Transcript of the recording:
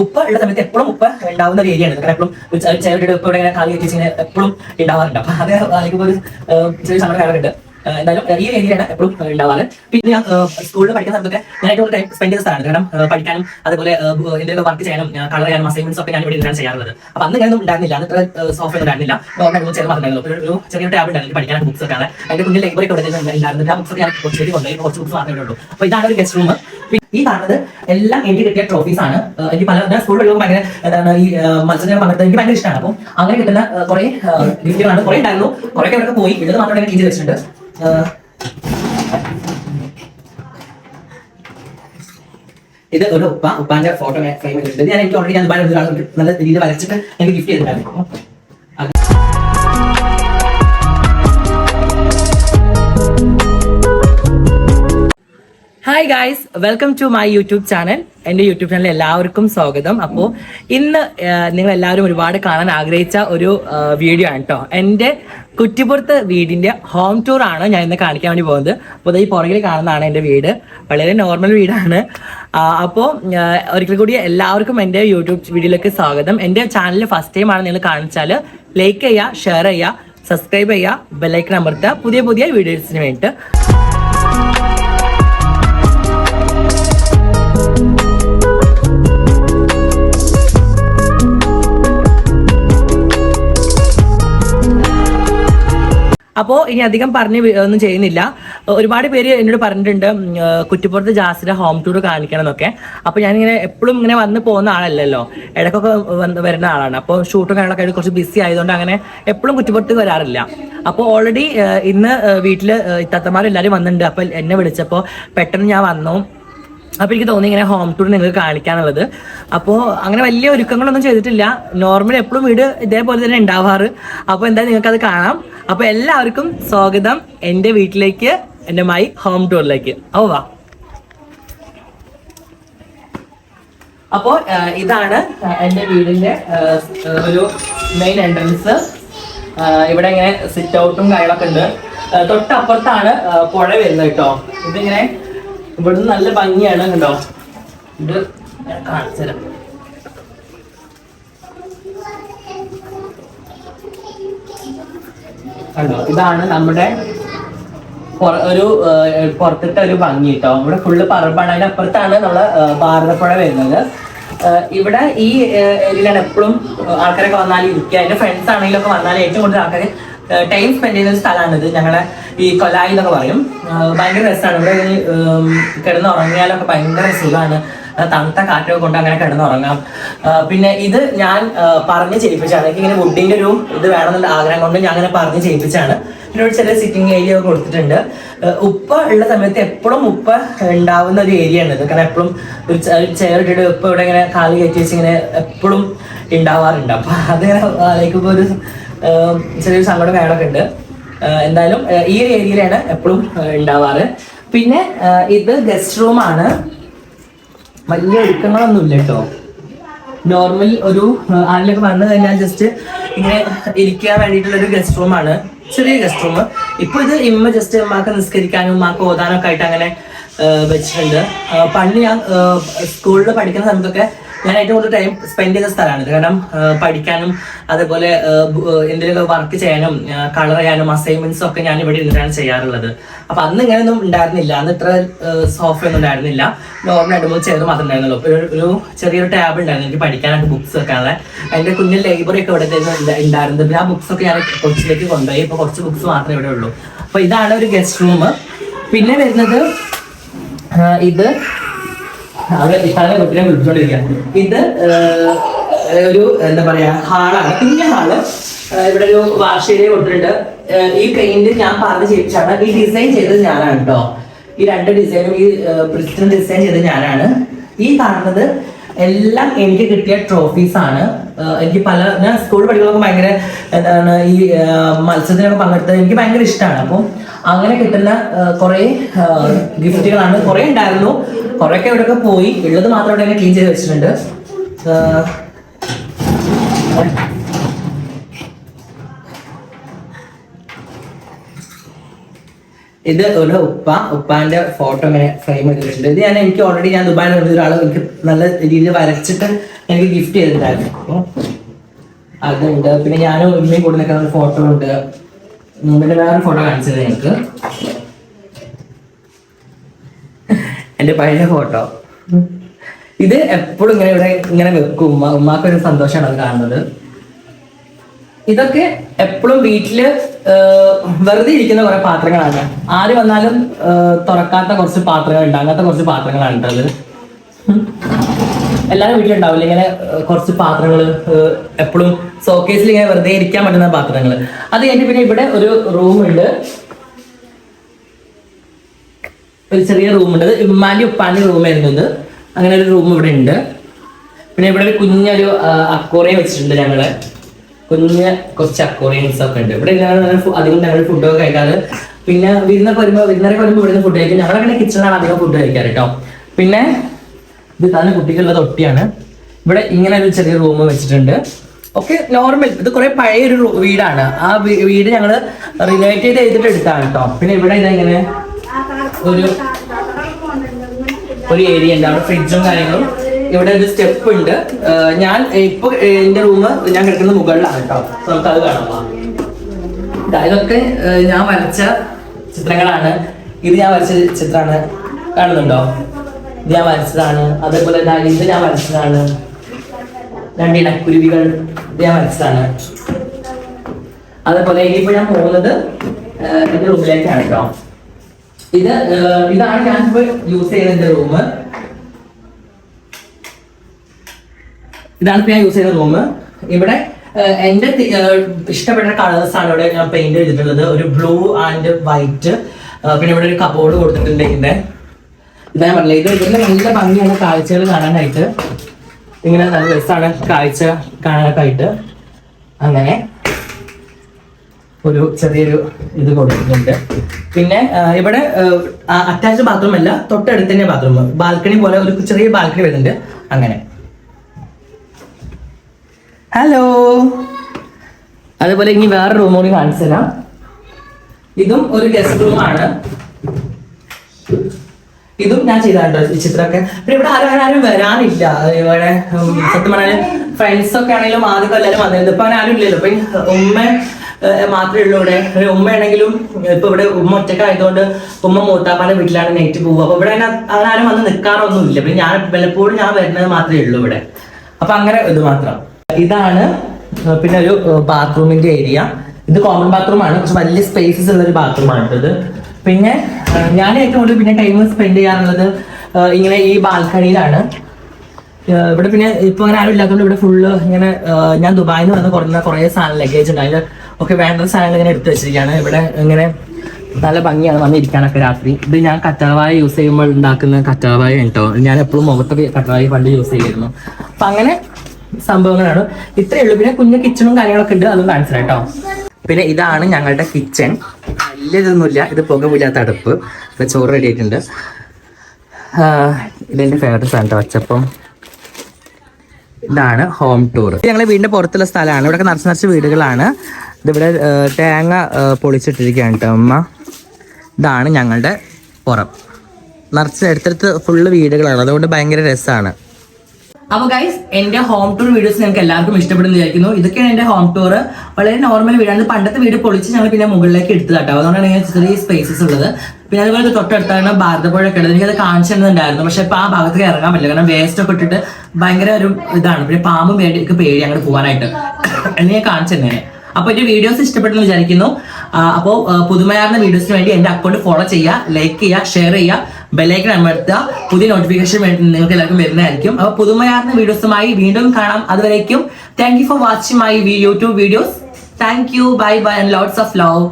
ഉപ്പ് ഉള്ള സമയത്ത് എപ്പോഴും ഉപ്പ ഉണ്ടാവുന്ന ഒരു ഏരിയ ആണ്. കാരണം എപ്പോഴും ചേരുടെ ഉപ്പ് ഇവിടെ ഇങ്ങനെ കാലി വെച്ച് ഇങ്ങനെ എപ്പോഴും ഉണ്ടാവാറുണ്ട്. അപ്പൊ അത് അതിലേക്ക് ഒരു ചെറിയ സമയം കാണാറുണ്ട്. എന്തായാലും ഈ ഏരിയയാണ് എപ്പോഴും ഉണ്ടാവാറ്. പിന്നെ ഞാൻ സ്കൂളിൽ പഠിക്കുന്ന സമയത്തൊക്കെ ഞാൻ ഏറ്റവും ടൈം സ്പെൻഡ് ചെയ്ത സ്ഥലമാണ്. കാരണം പഠിക്കാനും അതുപോലെ എന്തെങ്കിലും വർക്ക് ചെയ്യാനും കളർ ചെയ്യാനും അസൈൻമെന്റ്സ് ഒക്കെ ഞാൻ ഇവിടെ ഇരുന്നാണ് ചെയ്യാറുള്ളത്. അപ്പൊ അന്ന് ഞാനൊന്നും ഉണ്ടായിരുന്നില്ല. അത്ര സോഫ്റ്റ് ഉണ്ടായിരുന്നില്ല. നോർമൽ ചെറിയ മാത്രമേ ഒരു ചെറിയ ടാബ് ഉണ്ടായിരുന്നു. പഠിക്കാനൊക്കെ ബുക്സ് ഒക്കെ അതിന്റെ കുഞ്ഞിൽ ലൈബ്രറി ഒക്കെ ആ ബുക്സ് ഒക്കെ ഞാൻ കുറച്ച് കൊണ്ടുപോയി. കുറച്ച് ബുക്സ് മാത്രമേ ഉള്ളൂ. അപ്പൊ ഇതാണ് ഒരു ഗസ്റ്റ് റൂം ഈ കാണുന്നത് എല്ലാം എനിക്ക് കിട്ടിയ ട്രോഫീസ് ആണ്. എനിക്ക് പല സ്കൂളിൽ പഠിക്കുമ്പോൾ ഭയങ്കര എന്താണ് ഈ മത്സരങ്ങൾ പങ്കെടുത്തത് എനിക്ക് ഭയങ്കര ഇഷ്ടമാണ്. അപ്പം അങ്ങനെ കിട്ടുന്ന കുറെ ഗിഫ്റ്റുകളാണ് കുറെ ഉണ്ടായിരുന്നു. കുറെ ഒക്കെ പോയി. ഇത് മാത്രമേ എനിക്ക് വെച്ചിട്ടുണ്ട്. ഇത് ഒരു ഉപ്പ ഉപ്പാന്റെ ഫോട്ടോ ഫ്രെയിം ചെയ്തിട്ടുണ്ട് ഞാൻ എനിക്ക് ഓൾറെഡി ഞാൻ നല്ല രീതിയിൽ വരച്ചിട്ട് എനിക്ക് ഗിഫ്റ്റ് ചെയ്തിട്ടുണ്ടായിരുന്നു. Hi guys welcome to my YouTube channel എന്റെ യൂട്യൂബ് ചാനൽ എല്ലാവർക്കും സ്വാഗതം. അപ്പോൾ ഇന്ന് നിങ്ങൾ എല്ലാവരും ഒരുപാട് കാണാൻ ആഗ്രഹിച്ച ഒരു വീഡിയോ ആണ് കേട്ടോ എന്റെ കുറ്റിപ്പുറത്ത് വീടിന്റെ ഹോം ടൂർ ആണ് ഞാൻ ഇന്ന് കാണിക്കാൻ വേണ്ടി പോകുന്നത്. അപ്പോൾ ഈ പുറകിൽ കാണുന്നതാണ് എന്റെ വീട്. വളരെ നോർമൽ വീടാണ്. അപ്പോൾ ഒരിക്കൽ കൂടി എല്ലാവർക്കും എന്റെ യൂട്യൂബ് വീഡിയോയിലേക്ക് സ്വാഗതം. എന്റെ ചാനൽ ഫസ്റ്റ് ടൈം ആണ് നിങ്ങൾ കാണിച്ചാൽ ലൈക്ക് ചെയ്യുക ഷെയർ ചെയ്യുക സബ്സ്ക്രൈബ് ചെയ്യുക ബെല്ലൈക്കൺ അമർത്തുക പുതിയ പുതിയ വീഡിയോസിന് വേണ്ടിയിട്ട്. അപ്പോൾ ഇനി അധികം പറഞ്ഞ് ഒന്നും ചെയ്യുന്നില്ല. ഒരുപാട് പേര് എന്നോട് പറഞ്ഞിട്ടുണ്ട് കുറ്റിപ്പുറത്ത് ജാസിന്റെ ഹോം ടൂർ കാണിക്കണം എന്നൊക്കെ അപ്പോൾ ഞാനിങ്ങനെ എപ്പോഴും ഇങ്ങനെ വന്ന് പോകുന്ന ആളല്ലല്ലോ. ഇടക്കൊക്കെ വന്ന് വരുന്ന ആളാണ്. അപ്പോൾ ഷൂട്ടും കാര്യങ്ങളൊക്കെ കുറച്ച് ബിസി ആയതുകൊണ്ട് അങ്ങനെ എപ്പോഴും കുറ്റിപ്പുറത്ത് വരാറില്ല. അപ്പോൾ ഓൾറെഡി ഇന്ന് വീട്ടിൽ ഇത്തത്തമാരെല്ലാവരും വന്നിട്ടുണ്ട്. അപ്പോൾ എന്നെ വിളിച്ചപ്പോൾ പെട്ടെന്ന് ഞാൻ വന്നു. അപ്പോൾ എനിക്ക് തോന്നി ഇങ്ങനെ ഹോം ടൂർ നിങ്ങൾക്ക് കാണിക്കാന്നുള്ളത് അപ്പോ അങ്ങനെ വലിയ ഒരുക്കങ്ങളൊന്നും ചെയ്തിട്ടില്ല. നോർമൽ എപ്പോഴും വീട് ഇതേപോലെ തന്നെ ഉണ്ടാവാറ്. അപ്പോൾ എന്തായാലും നിങ്ങൾക്കത് കാണാം. അപ്പോൾ എല്ലാവർക്കും സ്വാഗതം എന്റെ വീട്ടിലേക്ക് എന്റെ മൈ ഹോം ടൂറിലേക്ക് ഓ വാ. അപ്പോൾ ഇതാണ് എന്റെ വീടിന്റെ ഒരു മെയിൻ എൻട്രൻസ് ഇവിടെ ഇങ്ങനെ സിറ്റ് ഔട്ടും കാര്യങ്ങളൊക്കെ ഉണ്ട്. തൊട്ടപ്പുറത്താണ് പുഴ വരുന്നത് കേട്ടോ. ഇതിങ്ങനെ ഇവിടുന്ന് നല്ല ഭംഗിയാണ് കണ്ടോ? ഇത് കാണിച്ചു തരാം. കണ്ടോ? ഇതാണ് നമ്മുടെ ഒരു പുറത്തിട്ട ഒരു ഭംഗി കേട്ടോ. ഇവിടെ ഫുള്ള് പറമ്പാണ്. അതിന്റെ അപ്പുറത്താണ് നമ്മളെ ഭാരതപ്പുഴ വരുന്നത്. ഇവിടെ ഈ ഏരിയയിലാണ് എപ്പോഴും ആൾക്കാരൊക്കെ വന്നാൽ ഇരിക്കുക. എന്റെ ഫ്രണ്ട്സ് ആണെങ്കിലും ഒക്കെ വന്നാൽ ഏറ്റവും കൂടുതൽ ആൾക്കാർ ടൈം സ്പെൻഡ് ചെയ്യുന്ന ഒരു സ്ഥലമാണിത്. ഞങ്ങളെ ഈ കൊലായി എന്നൊക്കെ പറയും. ഭയങ്കര രസമാണ് ഇവിടെ കിടന്നുറങ്ങിയാലൊക്കെ ഭയങ്കര സുഖമാണ്. തണുത്ത കാറ്റൊക്കെ കൊണ്ട് അങ്ങനെ കിടന്നുറങ്ങാം. പിന്നെ ഇത് ഞാൻ പറഞ്ഞ് ചെയ്യിപ്പിച്ചാണ് എനിക്ക് ഇങ്ങനെ വുഡിന്റെ ഒരു ഇത് വേണമെന്നുള്ള ആഗ്രഹം കൊണ്ട് ഞാൻ അങ്ങനെ പറഞ്ഞ് ചെയ്യിപ്പിച്ചാണ് പിന്നെ ഒരു ചെറിയ സിറ്റിംഗ് ഏരിയ ഒക്കെ കൊടുത്തിട്ടുണ്ട്. ഉപ്പ ഉള്ള സമയത്ത് എപ്പോഴും ഉപ്പ ഉണ്ടാവുന്ന ഒരു ഏരിയ ആണ് ഇത്. കാരണം എപ്പോഴും ഒരു ചെയർ ഇട്ടിട്ട് ഉപ്പ് ഇവിടെ ഇങ്ങനെ കാലി കയറ്റി വെച്ച് ഇങ്ങനെ എപ്പോഴും ഉണ്ടാവാറുണ്ട്. അപ്പൊ അതിങ്ങനെ ആലോചിക്കുമ്പോൾ ഒരു ചെറിയൊരു സങ്കടം കാര്യങ്ങളൊക്കെ ഉണ്ട്. എന്തായാലും ഈ ഒരു ഏരിയയിലാണ് എപ്പോഴും ഉണ്ടാവാറ് പിന്നെ ഇത് ഗസ്റ്റ് റൂമാണ് വലിയ ഒരുക്കങ്ങളൊന്നും ഇല്ല കേട്ടോ നോർമൽ ഒരു ആളിലൊക്കെ വന്നു കഴിഞ്ഞാൽ ജസ്റ്റ് ഇങ്ങനെ ഇരിക്കാൻ വേണ്ടിയിട്ടുള്ള ഒരു ഗസ്റ്റ് റൂമാണ് ചെറിയ ഗസ്റ്റ് റൂം ഇപ്പൊ ഇത് ഇമ്മ ജസ്റ്റ് ഉമ്മാക്ക് നിസ്കരിക്കാനും ഉമ്മാക്ക് ഓതാനൊക്കെ ആയിട്ട് അങ്ങനെ വെച്ചിട്ടുണ്ട്. പണ്ട് ഞാൻ സ്കൂളിൽ പഠിക്കുന്ന സമയത്തൊക്കെ ഞാൻ ഏറ്റവും കൂടുതൽ ടൈം സ്പെൻഡ് ചെയ്ത സ്ഥലമാണ്. കാരണം പഠിക്കാനും അതുപോലെ എന്തെങ്കിലും വർക്ക് ചെയ്യാനും കളർ ചെയ്യാനും അസൈൻമെന്റ്സും ഒക്കെ ഞാൻ ഇവിടെ ഇരുന്നിട്ടാണ് ചെയ്യാറുള്ളത്. അപ്പൊ അന്ന് ഇങ്ങനെയൊന്നും ഉണ്ടായിരുന്നില്ല. അന്ന് ഇത്ര ഒന്നും ഉണ്ടായിരുന്നില്ല. നോർമൽ രണ്ട് മൂന്ന് ചെയർ മാത്രമേ ഉണ്ടായിരുന്നുള്ളൂ. ഒരു ചെറിയൊരു ടാബ് ഉണ്ടായിരുന്നു. എനിക്ക് പഠിക്കാനായിട്ട് ബുക്സ് വെക്കാനുള്ള. അതിന്റെ കുഞ്ഞിൽ ലൈബ്രറി ഒക്കെ ഇവിടെ ഉണ്ടായിരുന്നു ഉണ്ട്- ഉണ്ടായിരുന്നത്. പിന്നെ ആ ബുക്സ് ഒക്കെ ഞാൻ കൊച്ചിലേക്ക് കൊണ്ടുപോയി. ഇപ്പൊ കുറച്ച് ബുക്സ് മാത്രമേ ഇവിടെ ഉള്ളൂ. അപ്പൊ ഇതാണ് ഒരു ഗസ്റ്റ് റൂം പിന്നെ വരുന്നത് ഇത് അവിടെ ഇത്താനെ കുട്ടിനെ വിളിച്ചോണ്ടിരിക്കുക ഇത് ഒരു എന്താ പറയാ ഹാളാണ്. കുഞ്ഞ ഹാൾ. ഇവിടെ ഒരു വാർഷിക കൊടുത്തിട്ടുണ്ട്. ഈ പെയിന്റ് ഞാൻ പറഞ്ഞ് ചെയ്യിപ്പിച്ചാണ്. ഈ ഡിസൈൻ ചെയ്തത് ഞാനാണ് കേട്ടോ ഈ രണ്ട് ഡിസൈനും ഈ പ്രിസ്റ്റൻ ഡിസൈൻ ചെയ്തത് ഞാനാണ്. ഈ കാണുന്നത് എല്ലാം എനിക്ക് കിട്ടിയ ട്രോഫീസ് ആണ്. എനിക്ക് പല ഞാൻ സ്കൂൾ പഠിക്കുമ്പോൾ ഭയങ്കര എന്താണ് ഈ മത്സരത്തിനൊക്കെ പങ്കെടുത്തത് എനിക്ക് ഭയങ്കര ഇഷ്ടമാണ് അപ്പം അങ്ങനെ കിട്ടുന്ന കുറെ ഗിഫ്റ്റുകളാണ് കുറെ ഉണ്ടായിരുന്നു. കുറെ ഒക്കെ ഇവിടെയൊക്കെ പോയി. ഉള്ളത് മാത്രം ഇവിടെ ക്ലീൻ ചെയ്ത് വെച്ചിട്ടുണ്ട്. ഇത് ഒരു ഉപ്പ ഉപ്പാന്റെ ഫോട്ടോ ഇങ്ങനെ ഫ്രെയിം വെച്ചിട്ടുണ്ട് ഇത് ഞാൻ എനിക്ക് ഓൾറെഡി ഞാൻ ദുബായിൽ ഒരാൾ എനിക്ക് നല്ല രീതിയിൽ വരച്ചിട്ട് എനിക്ക് ഗിഫ്റ്റ് ചെയ്തിട്ടുണ്ടായിരുന്നു. അതുണ്ട്. പിന്നെ ഞാനും ഉമ്മയും കൂടെ നിൽക്കുന്ന ഒരു ഫോട്ടോ ഉണ്ട്. പിന്നെ വേറെ ഫോട്ടോ കാണിച്ചത് ഞങ്ങൾക്ക് എന്റെ പഴയ ഫോട്ടോ. ഇത് എപ്പോഴും ഇങ്ങനെ ഇവിടെ ഇങ്ങനെ വെക്കും. ഉമ്മ ഉമ്മാക്ക് ഒരു സന്തോഷമാണ് അത് കാണുന്നത്. ഇതൊക്കെ എപ്പോഴും വീട്ടിൽ വെറുതെ ഇരിക്കുന്ന കുറെ പാത്രങ്ങളാണ്. ആര് വന്നാലും തുറക്കാത്ത കുറച്ച് പാത്രങ്ങൾ ഉണ്ടാകാത്ത കുറച്ച് പാത്രങ്ങളാണ് ഉണ്ടത് എല്ലാവരും വീട്ടിലുണ്ടാവില്ല ഇങ്ങനെ കുറച്ച് പാത്രങ്ങൾ എപ്പോഴും സോക്കേസിൽ ഇങ്ങനെ വെറുതെ ഇരിക്കാൻ പറ്റുന്ന പാത്രങ്ങൾ അത് കഴിഞ്ഞ് പിന്നെ ഇവിടെ ഒരു റൂമുണ്ട്. ഒരു ചെറിയ റൂമുണ്ട്. അത് ഉമ്മാന്റെ ഉപ്പാന്റെ റൂമായിരുന്നു ഇത്. അങ്ങനെ ഒരു റൂം ഇവിടെ ഉണ്ട്. പിന്നെ ഇവിടെ ഒരു കുഞ്ഞൊരു അക്കോറിയം വെച്ചിട്ടുണ്ട് ഞങ്ങൾ. കുഞ്ഞ് കുറച്ച് അക്കോറിയൻസ് ഒക്കെ ഉണ്ട്. ഇവിടെ അധികം ഞങ്ങൾ ഫുഡൊക്കെ കഴിക്കാറ്. പിന്നെ വിരുന്നൊക്കെ വരുമ്പോൾ വിരുന്നൊക്കെ വരുമ്പോൾ ഇവിടുന്ന് ഫുഡ് കഴിക്കും. ഞങ്ങളങ്ങനെ കിച്ചണാണ് അധികം ഫുഡ് കഴിക്കാറ് കേട്ടോ. പിന്നെ ഇത് തന്നെ കുട്ടിക്കുള്ള തൊട്ടിയാണ് ഇവിടെ ഇങ്ങനെ ഒരു ചെറിയ റൂം വെച്ചിട്ടുണ്ട്. ഓക്കെ നോർമൽ ഇത് കുറെ പഴയ ഒരു വീടാണ്. ആ വീട് ഞങ്ങൾ റിലേറ്റ് ചെയ്ത് എടുത്താണ് കേട്ടോ. പിന്നെ ഇവിടെ ഇതെങ്ങനെ? ഒരു ഒരു ഏരിയ ഉണ്ട്. അവിടെ ഫ്രിഡ്ജും കാര്യങ്ങളും. ഇവിടെ ഒരു സ്റ്റെപ്പ് ഉണ്ട്. ഞാൻ ഇപ്പൊ എന്റെ റൂം ഞാൻ കിടക്കുന്ന മുകളിലാണ് കേട്ടോ. നമുക്ക് അത് കാണാം. ഇതൊക്കെ ഞാൻ വരച്ച ചിത്രങ്ങളാണ്. ഇത് ഞാൻ വരച്ച ചിത്രമാണ്. കാണുന്നുണ്ടോ? ഇത് ഞാൻ വരച്ചതാണ്. അതേപോലെ തന്നെ ഇത് ഞാൻ വരച്ചതാണ്. രണ്ട് ഇടക്കുരുവികൾ ഇത് ഞാൻ വരച്ചതാണ്. അതേപോലെ ഇനിയിപ്പോ ഞാൻ പോകുന്നത് എന്റെ റൂമിലേക്കാണ് കേട്ടോ. ഇത് ഇതാണ് ഞാൻ യൂസ് ചെയ്യുന്ന എന്റെ റൂം ഇതാണ് ഞാൻ യൂസ് ചെയ്യുന്ന റൂം ഇവിടെ എന്റെ ഇഷ്ടപ്പെട്ട കളേഴ്സ് ആണ് ഇവിടെ ഞാൻ പെയിന്റ് ചെയ്തിട്ടുള്ളത്. ഒരു ബ്ലൂ ആൻഡ് വൈറ്റ് പിന്നെ ഇവിടെ ഒരു കബോർഡ് കൊടുത്തിട്ടുണ്ട് ഇതിന്റെ ഇതാ ഞാൻ ഇത് ഇതിന്റെ നല്ല ഭംഗിയാണ് കാഴ്ചകൾ കാണാനായിട്ട്. ഇങ്ങനെ നല്ല രസമാണ് കാഴ്ച കാണാനൊക്കെ ആയിട്ട്. അങ്ങനെ. ഒരു ചെറിയൊരു ഇത് കൊടുത്തിട്ടുണ്ട് പിന്നെ ഇവിടെ അറ്റാച്ച്ഡ് ബാത്റൂം അല്ല തൊട്ടടുത്ത് തന്നെ ബാത്റൂം. ബാൽക്കണി പോലെ ഒരു ചെറിയ ബാൽക്കണി വരുന്നുണ്ട്. അങ്ങനെ. ഹലോ. അതുപോലെ ഇനി വേറെ റൂം കൂടി കാണിച്ചു തരാം. ഇതും ഒരു ഗസ്റ്റ് റൂമാണ് ഇതും ഞാൻ ചെയ്താട്ടോ ഈ ചിത്രമൊക്കെ. പിന്നെ ഇവിടെ ആരും ആരും വരാനില്ല. ഇവിടെ സത്യം ഫ്രണ്ട്സ് ഒക്കെ ആണെങ്കിലും ആദ്യം എല്ലാവരും വന്നിരുന്നു. ഇപ്പൊ ആരും ഇല്ലല്ലോ. ഇപ്പൊ ഉമ്മ മാത്രമേ ഉള്ളൂ ഇവിടെ. ഉമ്മ ഉമ്മയാണെങ്കിലും ഇപ്പൊ ഇവിടെ ഉമ്മ ഒറ്റക്കായതുകൊണ്ട് ഉമ്മ മൂത്താപ്പാന്റെ വീട്ടിലാണ് നൈറ്റ് പോവുക. അപ്പൊ ഇവിടെ അങ്ങനെ ആരും വന്ന് നിൽക്കാറൊന്നും ഇല്ല പിന്നെ ഞാൻ വല്ലപ്പോഴും ഞാൻ വരുന്നത് മാത്രമേ ഉള്ളൂ ഇവിടെ. അപ്പൊ അങ്ങനെ ഇത് മാത്രം. ഇതാണ് പിന്നെ ഒരു ബാത്റൂമിന്റെ ഏരിയ ഇത് കോമൺ ബാത്റൂം ആണ്. പക്ഷെ വലിയ സ്പേസസ് ഉള്ള ഒരു ബാത്റൂം ആണ് ഇത്. പിന്നെ ഞാൻ ഏറ്റവും കൂടുതൽ പിന്നെ ടൈം സ്പെൻഡ് ചെയ്യാറുള്ളത് ഇങ്ങനെ ഈ ബാൽക്കണിയിലാണ്. ഇവിടെ പിന്നെ ഇപ്പൊ അങ്ങനെ ആരും ഇല്ലാത്തതുകൊണ്ട് ഇവിടെ ഫുള്ള് ഇങ്ങനെ ഞാൻ ദുബായിൽ നിന്ന് വന്ന് കുറഞ്ഞ കുറേ സാധനം ലഗേജ് ഉണ്ട്. അതിൽ ഒക്കെ വേണ്ട സാധനങ്ങൾ ഇങ്ങനെ എടുത്തു വെച്ചിരിക്കുകയാണ്. ഇവിടെ ഇങ്ങനെ നല്ല ഭംഗിയാണ് വന്നിരിക്കാനൊക്കെ രാത്രി. ഇത് ഞാൻ കറ്റാവായ യൂസ് ചെയ്യുമ്പോൾ ഉണ്ടാക്കുന്ന കറ്റാവായ കേട്ടോ. ഞാൻ എപ്പോഴും മുഖത്തൊക്കെ കറ്റാവായ പണ്ട് യൂസ് ചെയ്യായിരുന്നു അപ്പൊ അങ്ങനെ സംഭവങ്ങളാണ്. ഇത്രയേ ഉള്ളൂ. പിന്നെ കുഞ്ഞു കിച്ചണും കാര്യങ്ങളൊക്കെ ഉണ്ട്. അതും കാണിച്ചു കേട്ടോ. പിന്നെ ഇതാണ് ഞങ്ങളുടെ കിച്ചൺ വലിയ ഇതൊന്നുമില്ല. ഇത് പുകമില്ലാത്ത അടുപ്പ് ഇപ്പൊ ചോറ് റെഡി ആയിട്ടുണ്ട്. ഇതെന്റെ ഫേവറേറ്റ് സാധനം വച്ചപ്പം ഇതാണ് ഹോം ടൂർ ഞങ്ങൾ വീടിന്റെ പുറത്തുള്ള സ്ഥലമാണ്. ഇവിടെ നിറച്ച് നിറച്ച് വീടുകളാണ്. ഇതിവിടെ തേങ്ങ പൊളിച്ചിട്ടിരിക്കുകയാണ് കേട്ടോ അമ്മ. ഇതാണ് ഞങ്ങളുടെ പുറം. നിറച്ച് അടുത്തടുത്ത് ഫുള്ള് വീടുകളാണ്. അതുകൊണ്ട് ഭയങ്കര രസമാണ് അപ്പോൾ ഗൈസ് എന്റെ ഹോം ടൂർ വീഡിയോസ് നിങ്ങൾക്ക് എല്ലാവർക്കും ഇഷ്ടപ്പെടുന്നു വിചാരിക്കുന്നു. ഇതൊക്കെയാണ് എന്റെ ഹോം ടൂർ വളരെ നോർമൽ വീടാണ്. പണ്ടത്തെ വീട് പൊളിച്ച് ഞങ്ങൾ പിന്നെ മുകളിലേക്ക് എടുത്തു കേട്ടോ അതുകൊണ്ടാണ് ഇങ്ങനെ ചെറിയ സ്പേസസ് ഉള്ളത്. പിന്നെ അതുപോലെ തൊട്ടടുത്താണ് ഭാരതപ്പുഴ ഒക്കെ ഉള്ളത്. എനിക്കത് കാണിച്ചിരുന്നുണ്ടായിരുന്നു പക്ഷെ ഇപ്പൊ ആ ഭാഗത്തേക്ക് ഇറങ്ങാൻ പറ്റില്ല. കാരണം വേസ്റ്റ് ഒക്കെ ഇട്ടിട്ട് ഭയങ്കര ഒരു ഇതാണ്. പിന്നെ പാമ്പും പേടി പേടി അങ്ങോട്ട് പോകാനായിട്ട് എന്നെ ഞാൻ അപ്പൊ എന്റെ വീഡിയോസ് ഇഷ്ടപ്പെട്ടെന്ന് വിചാരിക്കുന്നു. അപ്പോൾ പുതുമയാർന്ന വീഡിയോസിന് വേണ്ടി എന്റെ അക്കൗണ്ട് ഫോളോ ചെയ്യുക ലൈക്ക് ചെയ്യുക ഷെയർ ചെയ്യുക ബെല്ലൈക്കൻ അമർത്തുക. പുതിയ നോട്ടിഫിക്കേഷൻ വേണ്ടി നിങ്ങൾക്ക് എല്ലാവർക്കും വരുന്നതായിരിക്കും. അപ്പോൾ പുതുമയാർന്ന വീഡിയോസുമായി വീണ്ടും കാണാം. അതുവരേക്കും thank you for watching my YouTube videos thank you bye bye and lots of love